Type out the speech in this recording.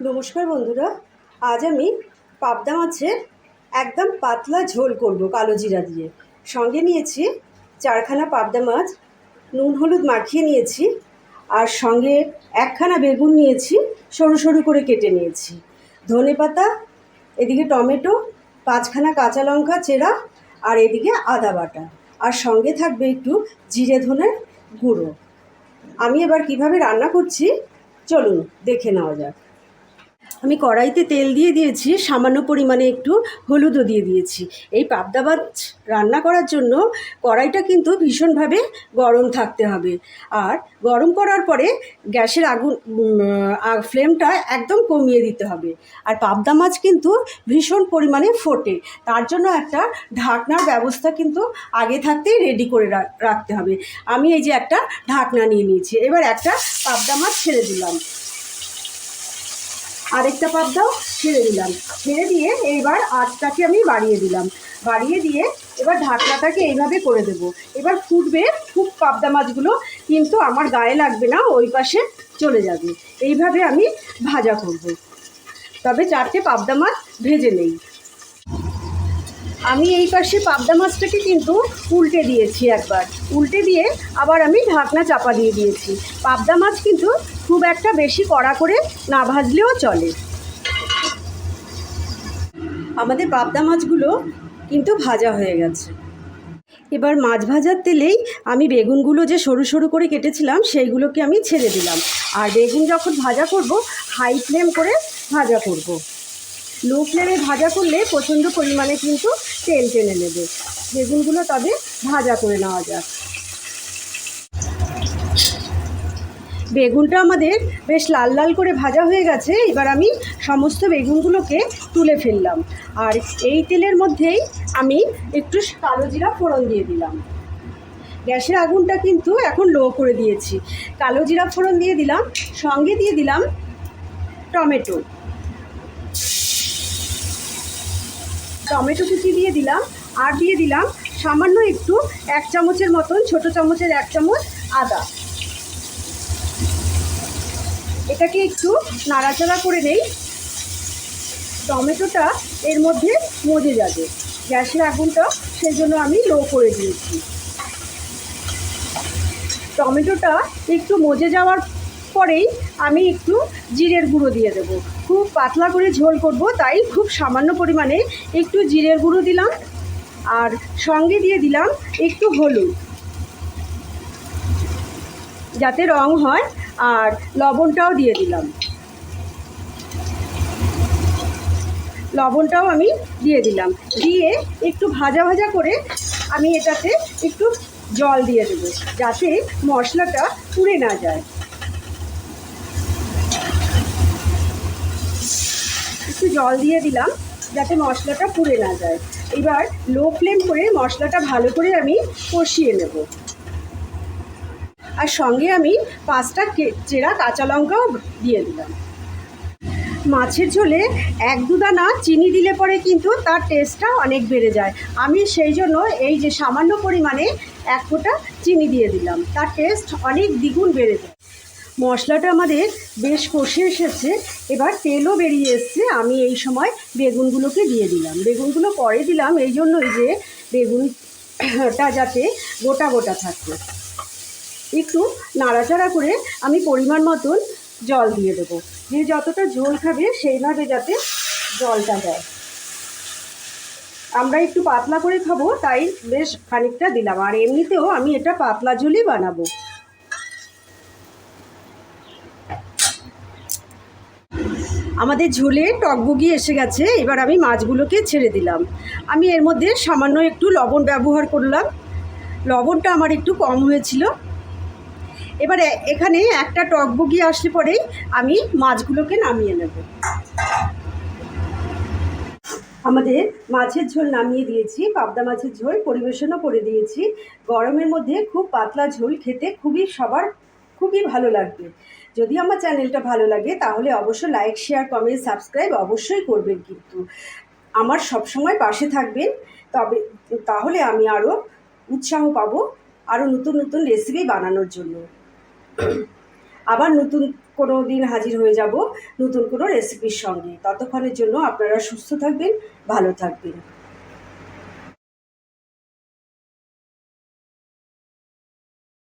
নমস্কার বন্ধুরা, আজ আমি পাবদা মাছের একদম পাতলা ঝোল করব কালো জিরা দিয়ে। সঙ্গে নিয়েছি চারখানা পাবদা মাছ, নুন হলুদ মাখিয়ে নিয়েছি আর সঙ্গে একখানা বেগুন নিয়েছি, সরু সরু করে কেটে নিয়েছি। ধনে পাতা, এদিকে টমেটো, পাঁচখানা কাঁচা লঙ্কা চেরা আর এদিকে আদা বাটা। আর সঙ্গে থাকবে একটু জিরে ধনের গুঁড়ো। আমি এবার কীভাবে রান্না করছি, চলুন দেখে নেওয়া যাক। আমি কড়াইতে তেল দিয়ে দিয়েছি, সামান্য পরিমাণে একটু হলুদও দিয়ে দিয়েছি। এই পাবদা মাছ রান্না করার জন্য কড়াইটা কিন্তু ভীষণভাবে গরম থাকতে হবে। আর গরম করার পরে গ্যাসের আগুন ফ্লেমটা একদম কমিয়ে দিতে হবে। আর পাবদা মাছ কিন্তু ভীষণ পরিমাণে ফোটে। তার জন্য একটা ঢাকনার ব্যবস্থা কিন্তু আগে থাকতেই রেডি করে রাখতে হবে। আমি এই যে একটা ঢাকনা নিয়ে নিয়েছি। এবার একটা পাবদা মাছ ছেড়ে দিলাম। আরেকটা পাবদাও ছেড়ে দিলাম। ছেড়ে দিয়ে এইবার আঁচটাকে আমি বাড়িয়ে দিলাম। বাড়িয়ে দিয়ে এবার ঢাকনাটাকে এইভাবে করে দেব। এবার ফুটবে খুব পাবদা মাছগুলো, কিন্তু আমার গায়ে লাগবে না, ওই পাশে চলে যাবে। এইভাবে আমি ভাজা করব। তবে চারটে পাবদা মাছ ভেজে নেই। আমি এই পাশে পাবদা মাছটাকে কিন্তু উল্টে দিয়েছি একবার। উল্টে দিয়ে আবার আমি ঢাকনা চাপা দিয়ে দিয়েছি। পাবদা মাছ কিন্তু খুব একটা বেশি কড়া করে না ভাজলেও চলে। আমাদের পাবদা মাছগুলো কিন্তু ভাজা হয়ে গেছে। এবার মাছ ভাজার তেলেই আমি বেগুনগুলো যে সরু সরু করে কেটেছিলাম, সেইগুলোকে আমি ছেড়ে দিলাম। আর বেগুন যখন ভাজা করব হাই ফ্লেম করে ভাজা করব। লো ফ্লেমে ভাজা করলে প্রচণ্ড পরিমাণে কিন্তু তেল টেনে নেবে। বেগুনগুলো তবে ভাজা করে নেওয়া যাক। বেগুনটা আমাদের বেশ লাল লাল করে ভাজা হয়ে গেছে, এবার আমি সমস্ত বেগুনগুলোকে তুলে ফেললাম। আর এই তেলের মধ্যেই আমি একটু কালো জিরা ফোড়ন দিয়ে দিলাম। গ্যাসের আগুনটা কিন্তু এখন লো করে দিয়েছি। কালো জিরা ফোড়ন দিয়ে দিলাম, সঙ্গে দিয়ে দিলাম টমেটো। টমেটো কুচি দিয়ে দিলাম, আর দিয়ে দিলাম সামান্য একটু এক চামচের মতন, ছোট চামচের এক চামচ আদা। এটাকে একটু নাড়াচাড়া করে নেই। টমেটোটা এর মধ্যে মজে যাবে। গ্যাসের আগুনটা সেই জন্য আমি লো করে দিয়েছি। টমেটোটা একটু মজে যাওয়ার পরেই আমি একটু জিরের গুঁড়ো দিয়ে দেবো। খুব পাতলা করে ঝোল করব, তাই খুব সামান্য পরিমাণে একটু জিরের গুঁড়ো দিলাম আর সঙ্গে দিয়ে দিলাম একটু হলুদ। যাতে রং হয় আর লবণটাও দিয়ে দিলাম। লবণটাও আমি দিয়ে দিলাম। দিয়ে একটু ভাজা ভাজা করে আমি এটাতে একটু জল দিয়ে দেবো, যাতে মশলাটা পুড়ে না যায়। একটু জল দিয়ে দিলাম, যাতে মশলাটা পুড়ে না যায়। এবার লো ফ্লেম করে মশলাটা ভালো করে আমি কষিয়ে নেব। আর সঙ্গে আমি পাঁচটা চেরা কাঁচা লঙ্কাও দিয়ে দিলাম। মাছের ঝোলে এক দু দানা চিনি দিলে পরে কিন্তু তার টেস্টটা অনেক বেড়ে যায়। আমি সেই জন্য এই যে সামান্য পরিমাণে এক ফোঁটা চিনি দিয়ে দিলাম। তার টেস্ট অনেক দ্বিগুণ বেড়ে যায়। মশলাটা আমাদের বেশ কষে এসেছে। এবার তেলও বেরিয়ে এসছে। আমি এই সময় বেগুনগুলোকে দিয়ে দিলাম। বেগুনগুলো পরে দিলাম। এই জন্যই যে বেগুনটা যাতে গোটা গোটা থাকে। একটু নাড়াচাড়া করে আমি পরিমাণ মতন জল দিয়ে দেবো। যে যতটা ঝোল খাবে সেইভাবে যাতে জলটা দেয়। আমরা একটু পাতলা করে খাব, তাই বেশ খানিকটা দিলাম। আর এমনিতেও আমি এটা পাতলা ঝোলই বানাবো। আমাদের ঝোলে টকবগি এসে গেছে, এবার আমি মাছগুলোকে ছেড়ে দিলাম। আমি এর মধ্যে সামান্য একটু লবণ ব্যবহার করলাম। লবণটা আমার একটু কম হয়েছিল। এবারে এখানে একটা টকবগি আসলে পরেই আমি মাছগুলোকে নামিয়ে নেব। আমাদের মাছের ঝোল নামিয়ে দিয়েছি, পাবদা মাছের ঝোল পরিবেশনও করে দিয়েছি। গরমের মধ্যে খুব পাতলা ঝোল খেতে খুবই সবার খুবই ভালো লাগবে। যদি আমার চ্যানেলটা ভালো লাগে তাহলে অবশ্যই লাইক, শেয়ার, কমেন্ট, সাবস্ক্রাইব অবশ্যই করবেন কিন্তু। আমার সবসময় পাশে থাকবেন, তবে তাহলে আমি আরও উৎসাহ পাবো, আরও নতুন নতুন রেসিপি বানানোর জন্য। আবার নতুন কোনো দিন হাজির হয়ে যাব নতুন কোনো রেসিপির সঙ্গে। ততক্ষণের জন্য আপনারা সুস্থ থাকবেন, ভালো থাকবেন।